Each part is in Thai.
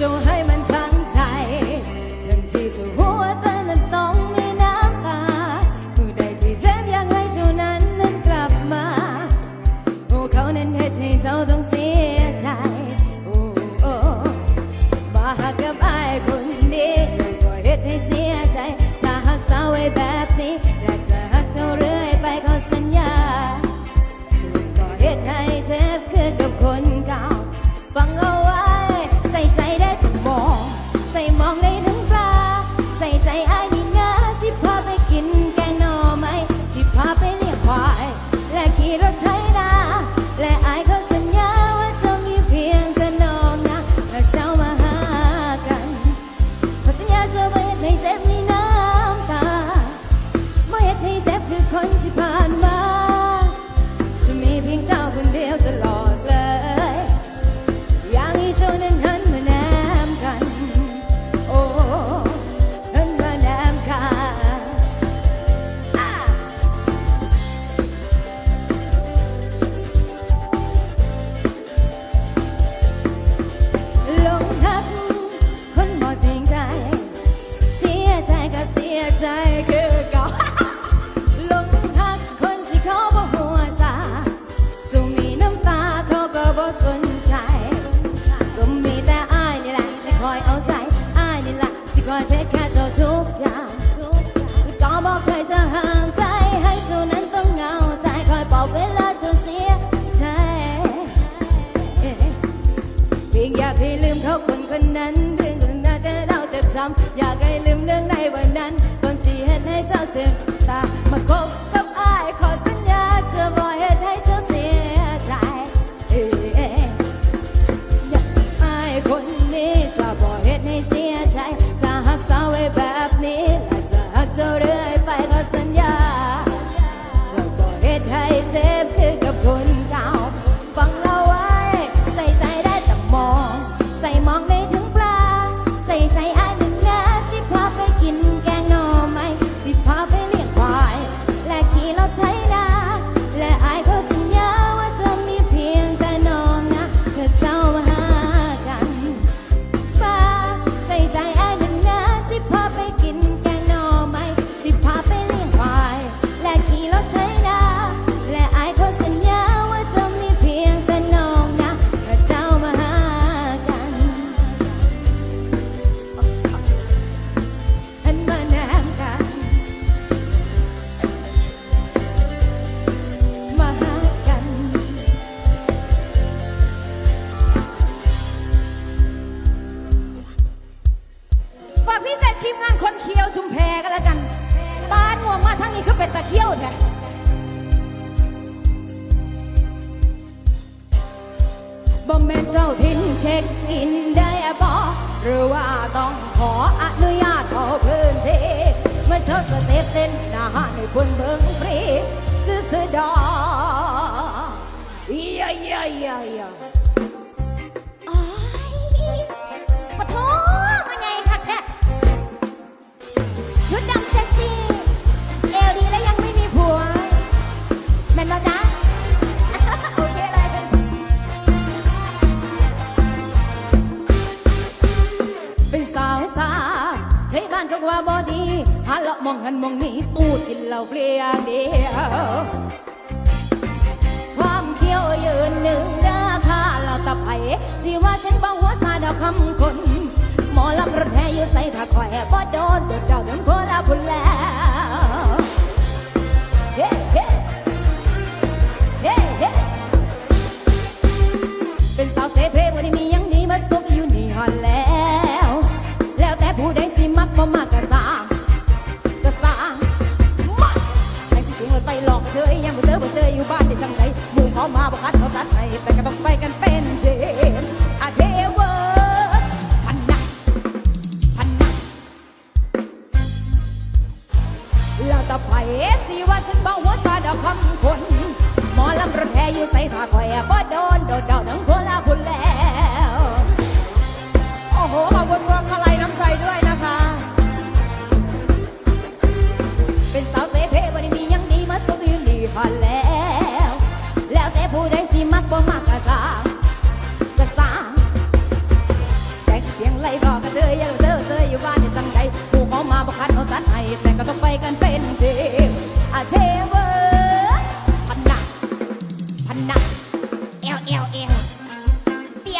จงให้มันทั้งใจทันที่จะหัวใจนั้นต้องมีน้ำตาผู้ใดที่เจ็บอยากให้เจ้านั้นนั้นกลับมาโอ้เขานั้นเหตุให้เจ้าต้องเสียใจโอ้โอ้มาหากกับไอ้คนนี้เจ้าก็เหตุให้เสียใจถ้าหักษาวไว้แบบนี้อยากจะหักเท่าเรื่อยไปขอสัญญาฉันก็เหตุให้เจ็บคือกับคนเก่าฟังเอาากให้ลืมเขาคนคนนั้นเรื่องคนนั้นแต่เราเจ็บช้ำอยากให้ลืมเรื่องในวันนั้น คนที่เห็นให้เจ้าเจ็บตามาคบกับอ้ายขอสัญญาจะบ่เหตุให้เจ้าเสียใจเอ้ยอยากอายคนนี้จะบ่เหตุให้เสียใจจะหักษาวไว้แบบนี้และจะหักเจ้าเรื่อย ยอะเยอะอ้ายปะโถมาไงคักแท้ชุดดำเซ็กซี่ เอวดีแล้วยังไม่มีผัว แม่นบ่จ๊ะ โอเคเลย เป็นสาวสาใช้บ้านก็ว่าบอดีหาเลาะมองหันมองนี้ตูดกินเหล้าเปลี่ยเดียว ความเขี้ยวยืนหนึ่งราคาเรา ตะไผสิว่าฉันบ่หัวซาดอกคำคนหมอลำรถแห่อยู่ใส่ถ้าคอยบ่โดนเดือดเจ้าโดนคละพุ่นแล้วเฮ้เฮ้เฮ้เฮ้เป็นสาวเสเพลวันนี้มียังดีมาสุกอยู่นี่ฮอนแล้ว แล้วแต่ผู้ใดสิมักบ่มักก็สางก็สางมาใส่สิสียงเลยไปหลอกกระเทยยังบ่เจอบ่เจออยู่บ้านได้จังไดหมู่เขามาบ่คัดเขาตัดให้แต่ก็ต้องไปกันเป็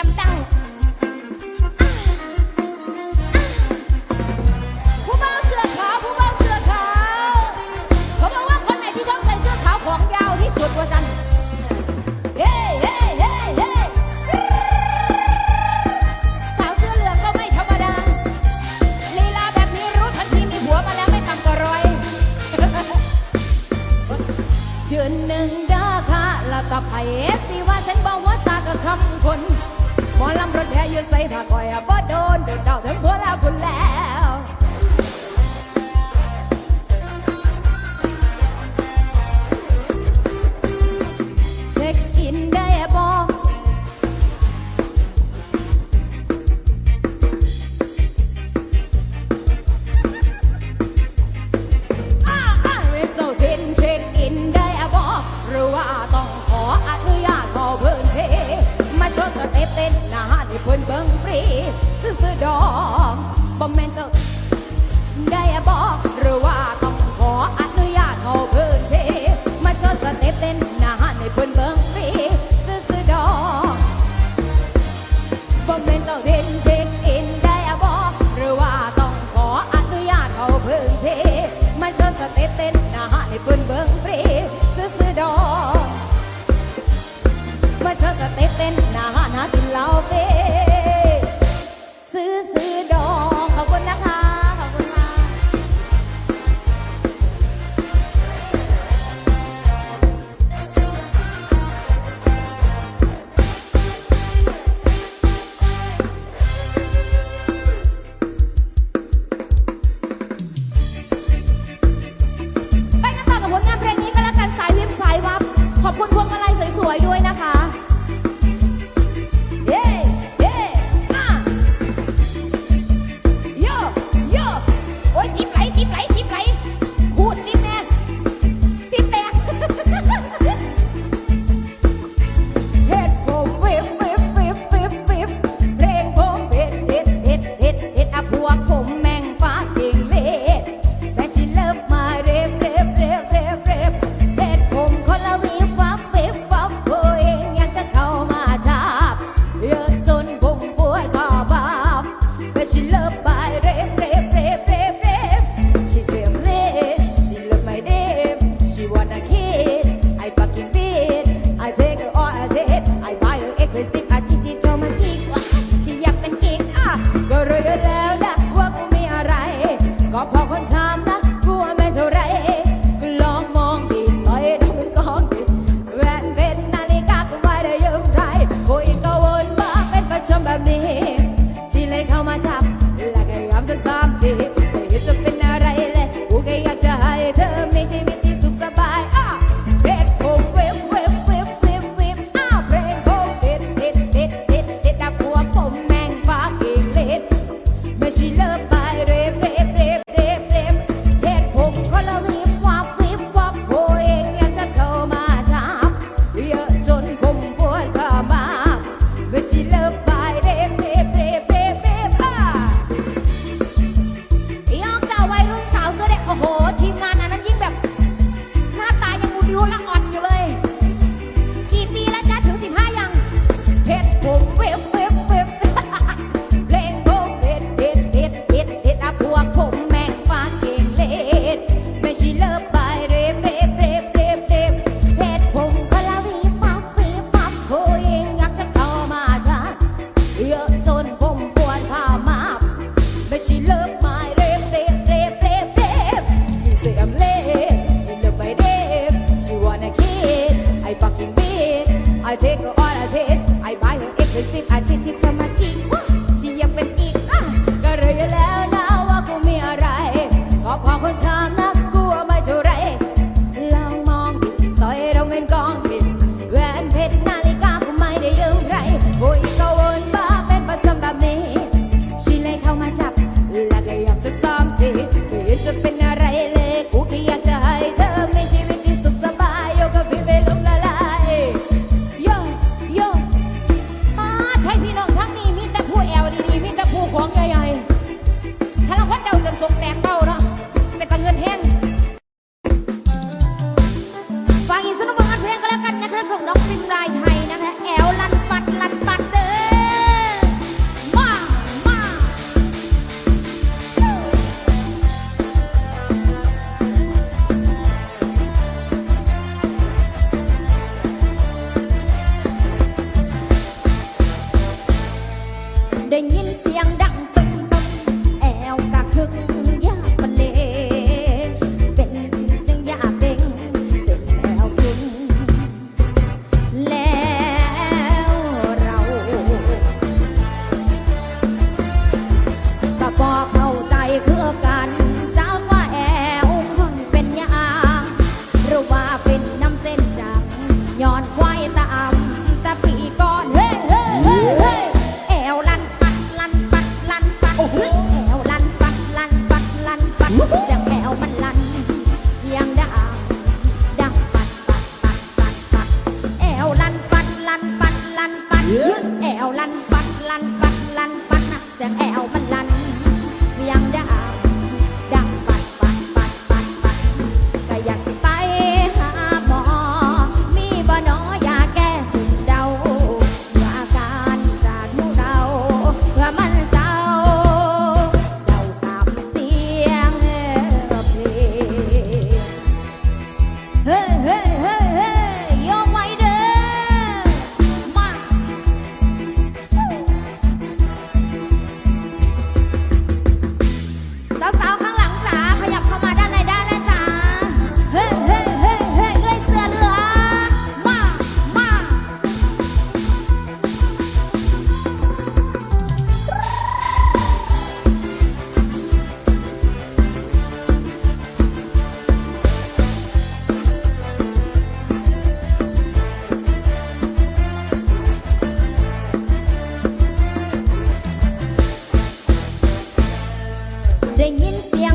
ยมตั้ง บ่แม่นเจ้าได้บอก everyone I ได้ยินเสียง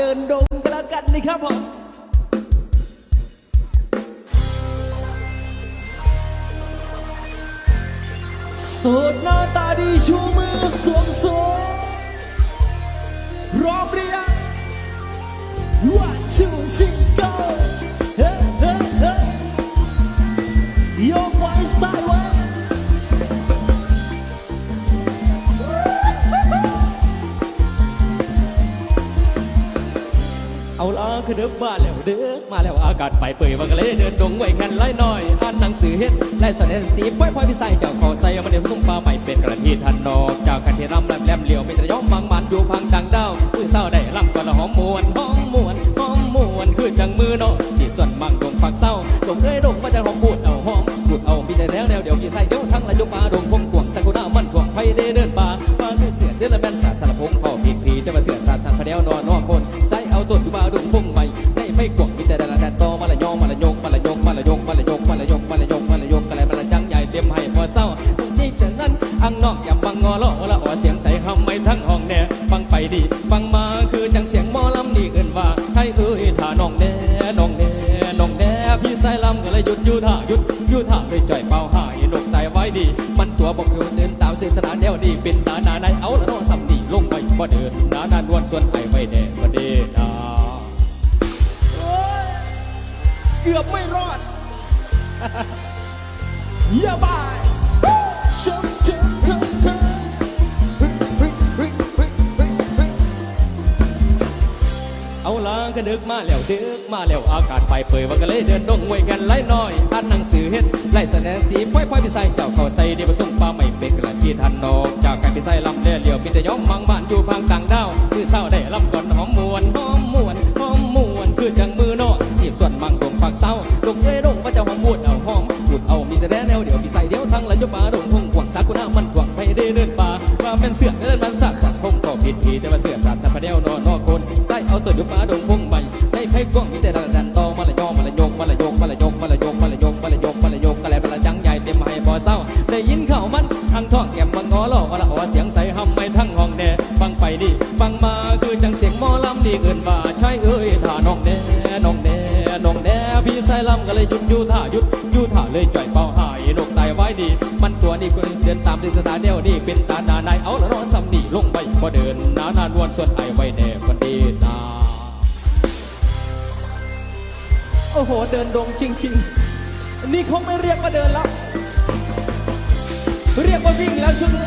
เดินดงกันแล้วกันนะครับผม ละคือเดิมมาแล้วเด้อมาแล้วอากาศไปเปื่อยวันกะเลยเดินดงไว้กันไล่หน่อยอ่านหนังสือเฮ็ดไล่สนสีป้อยป้อยพี่ใส่เจ้าขอใส่มาเดี๋ยวตุ้งปลาใหม่เป็นกระทีทันนอกจากกันที่รำแลมแลมเหลียวเป็นตะย้อมบางมันอยู่พังดังดาวมือเศร้าได้ลำก่อนละหอมมวนหอมมวนหอมมวนคือจังมือเนาะที่ส่วนมังดงฝักเศร้าดงเอ้ยดงมาจะหอมพูดเอาหอมพูดเอาพี่แต่แล้วแนวเดี๋ยวพี่ใส่เดี๋ยวทั้งละยกมาดงพงกวงสักุณามันกวงไฟเดเดินป่าป่าเสือเสือเดือนละแม่นสาสารพงเอาผิดผีจะมาเสือสาสังพเดียวนอนนอกคน ต้นอยู่มาดงพงใหม่ได้ไม่กวกมีแต่ดาราแดนโตมาละยองมาละยงมาละยงมาละยงมาละยงมาละยงมาละยงมาละยงกะไรมาละจังใหญ่เตรียมให้พอเศร้าจริงเสียงนั้นอังนอกยำบังงอล้อละอ๋อเสียงใส่หำไม่ทั้งห้องแน่ฟังไปดีฟังมาคือจังเสียงหมอลำนี่เอื่นว่าใครเอ้ยถ้าน้องแน่น้องแน่ำก็เลยหยุดอยู่ท่าหยุดอยู่ท่าเลยจ่อยเป่าหายนกใจไว้ดี มันตัวบอกอยู่เดินตามเส้นตนาแนวดีเป็นตาหนาในเอาละน้องสำนีลงไปบ่เดินหนาหนานวลส่วนไอ้ไว้แดงบ่เดดาเกือบไม่รอดอย่าบาย เอาล่ะก็ดึกมาแล้วดึกมาแล้วอากาศไปเปื่อยว่าก็เลยเดินดงไว้กันไล่น้อยอ่านหนังสือเฮ็ดไล่แสดงสีพ้อยพ้อยพี่ใส่เจ้าเขาใส่เดียผสมปลาไม่เป็นกระที่ทันนอกจากการพี่ใส่ลำเล่เหลียวพี่จะย้อมบางบ้านอยู่พังต่างดาวคือเศร้าได้ลำก่อนหอมมวนหอมมวนหอมมวนคือจังมือนาะที่ส่วนมังตรงปากเศร้าดงเอ้ยดงว่าจะหอมพูดเอาหอมพูดเอามีแต่แนวเดี๋ยวพี่ใส่เดี๋ยวทั้งละยกมาดงพงกวางสากุณามันกวางไปเดินเดินป่าว่าเป็นเสือกเดินมันสัตว์สัตว์พงก็ผิดผีแต่ว่าเสือกสัตว์สัพเดียวนอนนอกคน เอาตัวยุบมาดงพงใหม่ได้ไพ่กวางมีแต่ระดันตอมาละยอมาละยกมาละยกมาละยกมาละยกมาละยกมาละยกมาละยกกะแลมาละจังใหญ่เต็มให้พอเศร้าได้ยินเข่ามันทางท้องแก้มบังงอล่อละอ๋อเสียงใสหำไม่ทั้งห้องแน่ฟังไปดิฟังมาคือจังเสียงหมอลำดีเกินว่าใช่เอ้ยถ้าน้องแน่น้องแน่น้องแน่พี่ใส่ลำก็เลยหยุดอยู่ท่าหยุดอยู่ท่าเลยจ่อยเป่าหายนกตายไว้ดี มันตัวนี้ก็เดินตามดิสตาเดียวนี่เป็นตาหนาในเอาละนอนสำนีลงไปพอเดินหนานานวนส่วนไอไว้แน่วัน อ้โห เดินดงจริงๆ นี่เขาไม่เรียกว่าเดินแล้ว เรียกว่าวิ่งแล้วช่วงนี้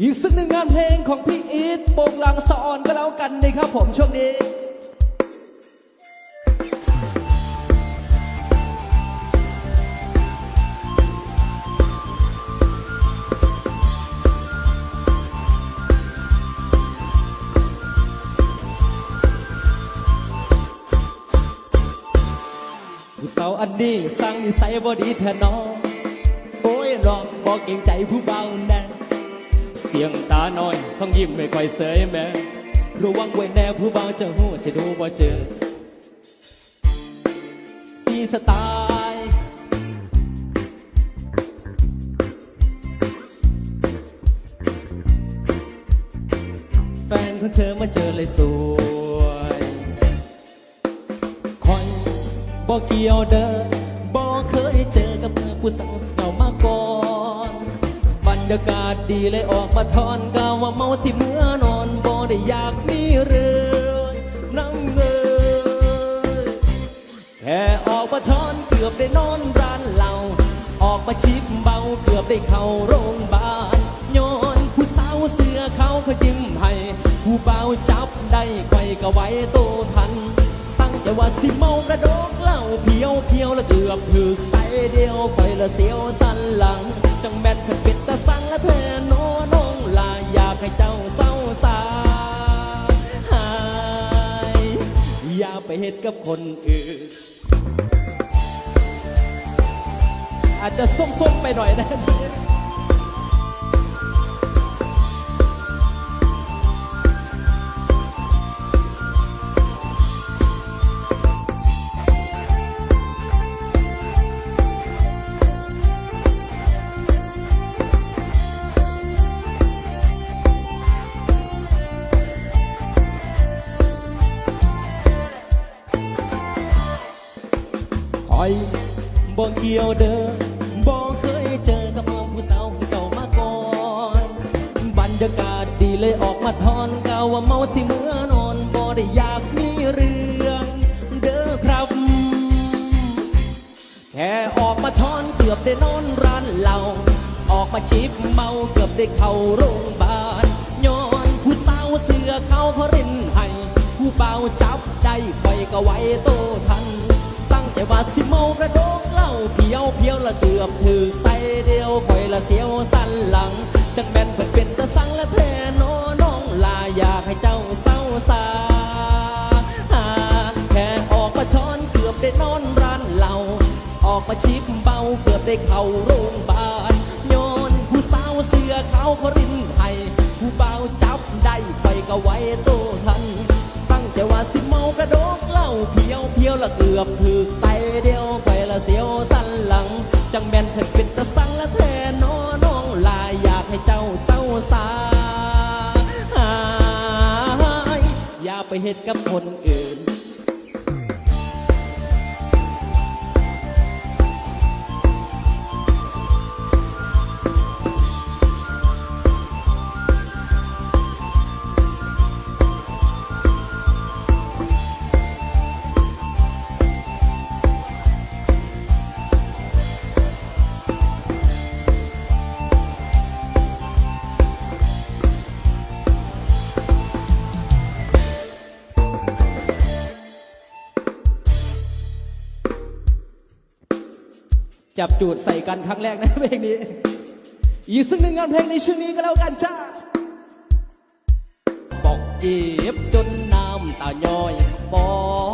อีกสักหนึ่งงานเพลงของพี่อีทโปงลังสะออนก็แล้วกันนะครับผมช่วงนี้ บ่ดีแท้น้องโอ้ยรองบอกเกรงใจผู้เบาแน่เสียงตาน้อยส่องยิ้มไม่ค่อยเสยแม่ระวังไว้แน่ผู้เบาจะหูสิดูบ่เจอสีสไตล์แฟนของเธอมาเจอเลยสวยคอยบอกเกี่ยวเด้อ เจอกับเธอผู้สาวเก่ามาก่อน บรรยากาศดีเลยออกมาทอนกาว่าเมาสิเมื่อนอนบ่ได้อยากมีเรื่องน้ำเงยแค่ออกมาทอนเกือบได้นอนร้านเหล้าออกมาชิบเบาเกือบได้เข้าโรงพยาบาลย้อนผู้สาวเสื้อเขาเขายิ้มให้ผู้เบาจับได้ไกวก็ไว้โตทัน แตั้งใจว่าสิเมากระดกเหล้าเพียวเพียวแล้วเกือบถึกใส่เดียวไปละเสียวสันหลัง จังแม่นขันเป็ดตะสังและเธอโนน้องลาอยากให้เจ้าเศร้าสาหายอย่าไปเฮ็ดกับคนอื่น อาจจะส้มๆไปหน่อยนะ ที่ยวเด้อบ่เคยเจอกับน้องผู้สาวเก่ามาก่อน บรรยากาศดีเลยออกมาทอนกาว่าเมาสิเมื่อนอนบ่ได้อยากมีเรื่องเด้อครับ แค่ออกมาช้อนเกือบได้นอนร้านเหล้าออกมาชิบเมาเกือบได้เข้าโรงพยาบาลย้อนผู้สาวเสือเขาเขารินให้ผู้เบาจับได้คอยก็ไว้โตทัน ตั้งใจว่าสิเมากระโด เพียวเพียวละเกือบถือใส่เดียวคอยละเสียวสันหลังจักแม่นเพิ่นเป็นตะสังละแท้นอน้องลาอยากให้เจ้าเศร้าสาแค่ออกมาช้อนเกือบได้นอนร้านเหล้าออกมาชิบเบาเกือบได้เข้าโรงบาลย้อนผู้สาวเสือเขาเขารินให้ผู้เบาจับได้ไปก็ไว้โตทันตั้งใจว่าสิเมากระโดกเหล้าเพียวเพียวละเกือบถึกใส่ จังแมนเถิดเป็นตะสังและแทนอน้องลายอยากให้เจ้าเศร้าสาอย่าไปเหตุกับคน จับจูดใส่กันครั้งแรกนะเพลงนี้ อีกสักหนึ่งงานเพลงในช่วงนี้ก็แล้วกันจ้าบอกจีบจนน้ำตาย้อยบอกบอก